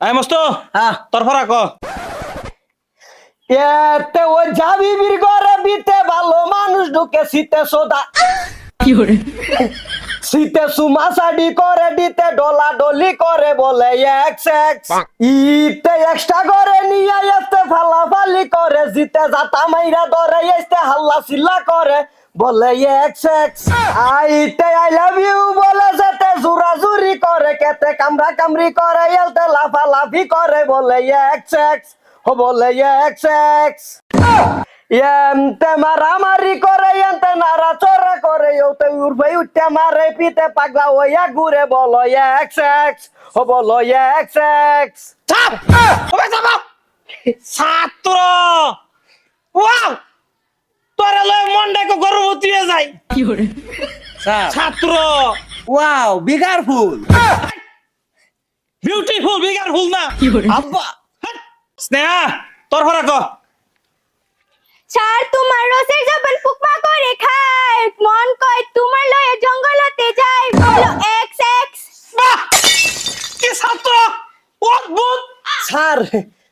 I মস্ত হ্যাঁ। তোর ফরা ক। এতে ও যাবি বীর ঘরে বিতে ভালো মানুষ ঢুকে শীতে সোদা। শীতে সুমা সাডি করে দিতে ডলা ডলি করে বলে এক্স এক্স ইতে এক্সট্রা করে নিয়ে এসতে ফালা ফালি করে জিতে যাতা মাইরা ধরে এসতে হাল্লা সিল্লা করে। বলে এক্স এক্স আইতে আই লাভ ইউ বলে যেতে জুরা জুরি করে, কেতে কামরা কামরি করে, এলতে লাফা লাফি করে, বলে এক্স এক্স ও বলে এক্স এক্স এমতে মারামারি করে এমতে নারা চোরা করে, ওতে উর্ফে উঠতে মারে, পিতে পাগলা ওয়া ঘুরে, বলো এক্স এক্স ও বলো এক্স এক্স ছাত্র ওয়াও! কো গর্ভবতী হয়ে যায়। ছাত্র। Wow bigger full. Beautiful bigger full না। আব্বা। স্নেহা তোর ফরা ক। স্যার তোমার রসের জবান ফুকমা করে খায়। মন কয় তোমার লয়ে জঙ্গলতে যায় বলো এক্স এক্স বাহ! কি ছাত্র? অদ্ভুত। স্যার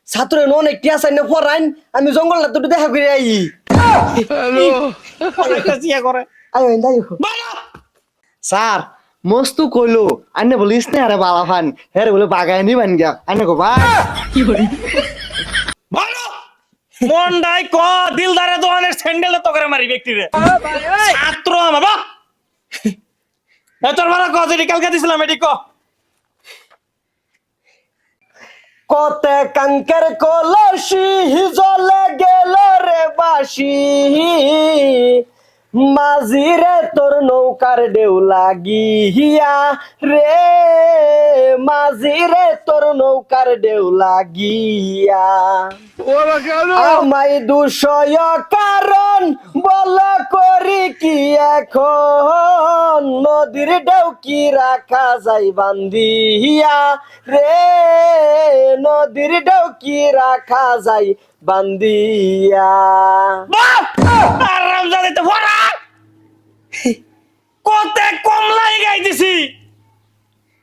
ছাত্রের অনেক টিয়া সাইনে পড়াইন আমি জঙ্গলটা দুটো দেখা করে আই। করে স্যার মস্তু কইলো আন্নে বলিস না আরে বালা ফান হ্যাঁ বলে বাগায় নিবেন গিয়া আন্নে কো ভাই। ভালো। মন্ডাই ক দিলদারে দোকানের স্যান্ডেলে তো করে মারি ব্যক্তিরে। ছাত্র আমার বাহ। এ তোর ভাড়া ক যেটি কালকে দিছিলাম এটি ক। কতে কাঙ্কের কলসি রে বাসি মাঝিরে তোর নৌকার ডেউ লাগিয়া রে মাঝিরে তোর নৌকার ডেউ লাগিয়া। আমায় দুশয় কারণ বল করি কি এখন? নদীর ডেউকি রাখা যাই বান্দিয়া রে নদীর ডেউকি রাখা যাই বান্দিয়া কতে কমলা হিগাই দিছি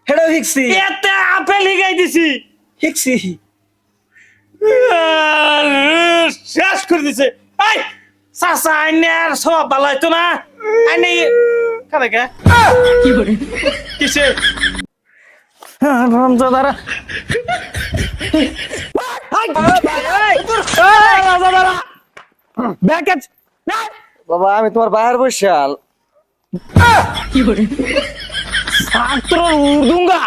হেডো হিকসি এতে আপেল হিগাই দিছি হিকসি আর শেষ করে দিছে এই চাচা আইনে আর সব ভালো হইতো না আইনে কারে কে কিসে রামজাদারা বাবা আমি তোমার বাইর বসাল ছাত্র উর্দুঙ্গা